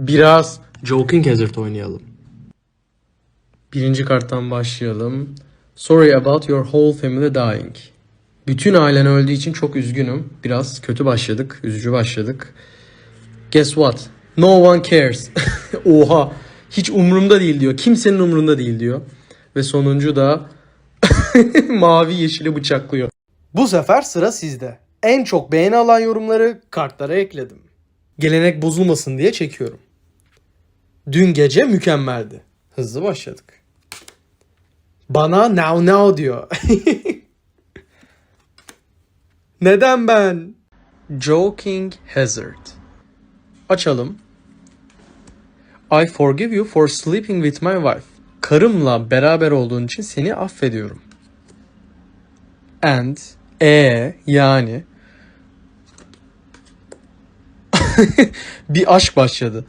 Biraz Joking Hazard oynayalım. Birinci karttan başlayalım. Sorry about your whole family dying. Bütün ailen öldüğü için çok üzgünüm. Biraz kötü başladık. Üzücü başladık. Guess what? No one cares. Oha. Hiç umurumda değil diyor. Kimsenin umurunda değil diyor. Ve sonuncu da mavi yeşili bıçaklıyor. Bu sefer sıra sizde. En çok beğeni alan yorumları kartlara ekledim. Gelenek bozulmasın diye çekiyorum. Dün gece mükemmeldi. Hızlı başladık. Bana now now diyor. Neden ben? Joking Hazard. Açalım. I forgive you for sleeping with my wife. Karımla beraber olduğun için seni affediyorum. And e yani bir aşk başladı.